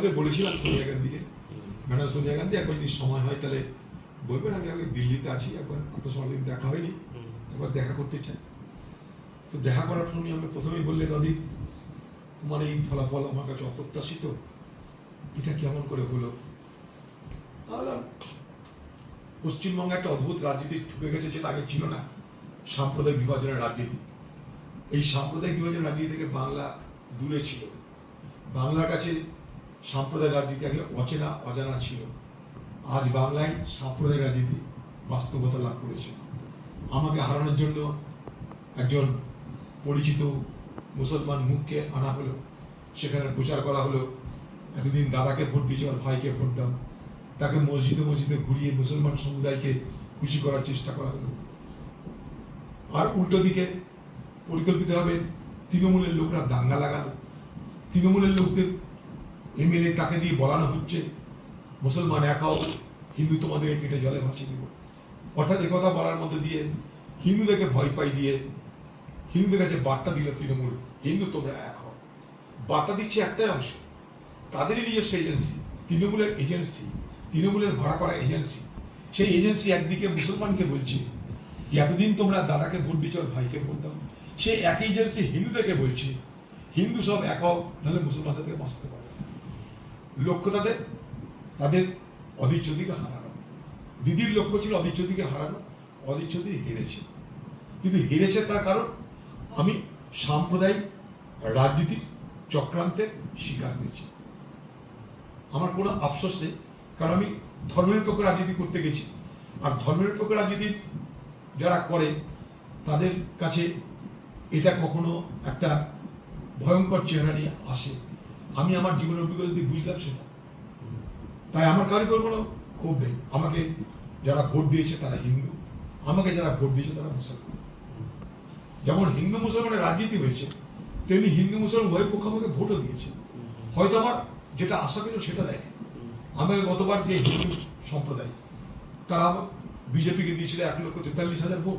ওকে বলেছিলাম সোনিয়া গান্ধীকে, ম্যাডাম, সোনিয়া গান্ধী একবার যদি সময় হয় তাহলে বলবেন আমি আগে দিল্লিতে আছি একবার আপনার সঙ্গে দেখা হয়নি একবার দেখা করতে চাই। তো দেখা করার সময় আমি প্রথমেই বললেন অদিক তোমার এই ফলাফল আমার কাছে অপ্রত্যাশিত, এটা কেমন করে হলো? পশ্চিমবঙ্গে একটা অদ্ভুত রাজনীতি ঢুকে গেছে, যেটা আগে ছিল না, সাম্প্রদায়িক বিভাজনের রাজনীতি। এই সাম্প্রদায়িক বিভাজনের রাজনীতি থেকে বাংলা দূরে ছিল। বাংলার কাছে সাম্প্রদায়িক রাজনীতি আগে অচেনা, অজানা ছিল। আজ বাংলায় সাম্প্রদায়িক রাজনীতি বাস্তবতা লাভ করেছে। আমাকে হারানোর জন্য একজন পরিচিত মুসলমান মুখকে আনা হলো। সেখানে প্রচার করা হলো, এতদিন দাদাকে ভোট দিয়েছে আর ভাইকে ভোট দাও। তাকে মসজিদে মসজিদে ঘুরিয়ে মুসলমান সমুদায়কে খুশি করার চেষ্টা করা হলো। আর উল্টো দিকে পরিকল্পিতভাবে তৃণমূলের লোকরা দাঙ্গা লাগালো। তৃণমূলের লোকদের এমএলএ তাকে দিয়ে বলানো হচ্ছে, মুসলমান এক হও, হিন্দু তোমাদেরকে কেটে জলে ভাসিয়ে দেব। অর্থাৎ কথা বলার মধ্যে দিয়ে হিন্দুদেরকে ভয় পাই দিয়ে হিন্দুদের কাছে বার্তা দিল তৃণমূল, হিন্দু, তোমরা এক হও। বার্তা দিচ্ছে একটাই অংশ, তাদেরই নিজস্ব এজেন্সি, তৃণমূলের এজেন্সি, তৃণমূলের ভাড়া করা এজেন্সি। সেই এজেন্সি একদিকে মুসলমানকে বলছে, এতদিন তোমরা দাদাকে ভোট দিচ্ছ ভাইকে ভোট দাও। সেই একই এজেন্সি হিন্দুদেরকে বলছে, হিন্দু সব এক হও, নাহলে মুসলমানদের থেকে বাঁচতে পারবে লক্ষ্য তাদের তাদের অধিচ্ছদিকে হারানো। দিদির লক্ষ্য ছিল অধিচ্ছদিকে হারানো অধিচ্ছদি হেরেছে। কিন্তু হেরেছে তার কারণ, আমি সাম্প্রদায়িক রাজনীতির চক্রান্তের শিকার হয়েছি। আমার কোনো আফসোস নেই, কারণ আমি ধর্মনিরপেক্ষ রাজনীতি করতে গেছি। আর ধর্মনিরপেক্ষ রাজনীতির যারা করে, তাদের কাছে এটা কখনো একটা ভয়ঙ্কর চেহারা নিয়ে আসে। আমি আমার জীবনের অভিজ্ঞতা দিয়ে বুঝলাম সেটা। তাই আমার কারোর কোনো ক্ষোভ নেই। আমাকে যারা ভোট দিয়েছে তারা হিন্দু, আমাকে যারা ভোট দিয়েছে তারা মুসলমান। যেমন হিন্দু মুসলমানের রাজনীতি হয়েছে, তেমনি হিন্দু মুসলমান উভয় পক্ষ আমাকে ভোটও দিয়েছে। হয়তো আমার যেটা আশা ছিল সেটা দেয়নি। আমাকে গতবার যে হিন্দু সম্প্রদায়, তারা বিজেপিকে দিয়েছিল এক লক্ষ তেতাল্লিশ হাজার ভোট,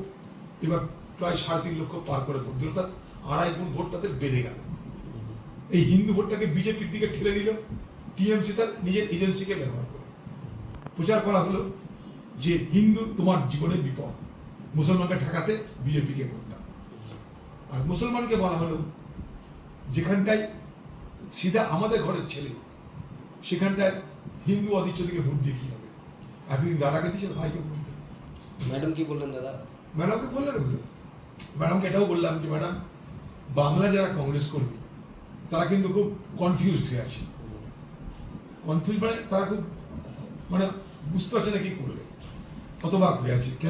এবার প্রায় সাড়ে তিন লক্ষ পার করে ভোট দিল। তার আড়াই গুণ ভোট তাদের বেড়ে গেল। এই হিন্দু ভোটটাকে বিজেপির দিকে ঠেলে দিল। টিএমসি তার নিজের এজেন্সিকে ব্যবহার করে। প্রচার করা হলো যে হিন্দু তোমার জীবনের বিপদ। মুসলমানকে ঠেকাতে বিজেপিকে দাও। আর মুসলমানকে বলা হলো যেখানটায় সিধা আমাদের ঘরের ছেলে সেখানটায় হিন্দু অধিচ্ছদিকে ভোট দিয়ে কি হবে? এতদিন দাদাকে দিয়েছে ভাইকে ভোট ম্যাডাম কি বললেন দাদা? ম্যাডামকে বললেন ওগুলো। ম্যাডামকে এটাও বললাম যে ম্যাডাম বাংলার যারা কংগ্রেস কর্মী তারা কিন্তু খুব কনফিউজড হয়ে আছে। কনফিউজ মানে তারা খুব মানে বুঝতে পারছে না কি করবে। হতবাক হয়ে আছে।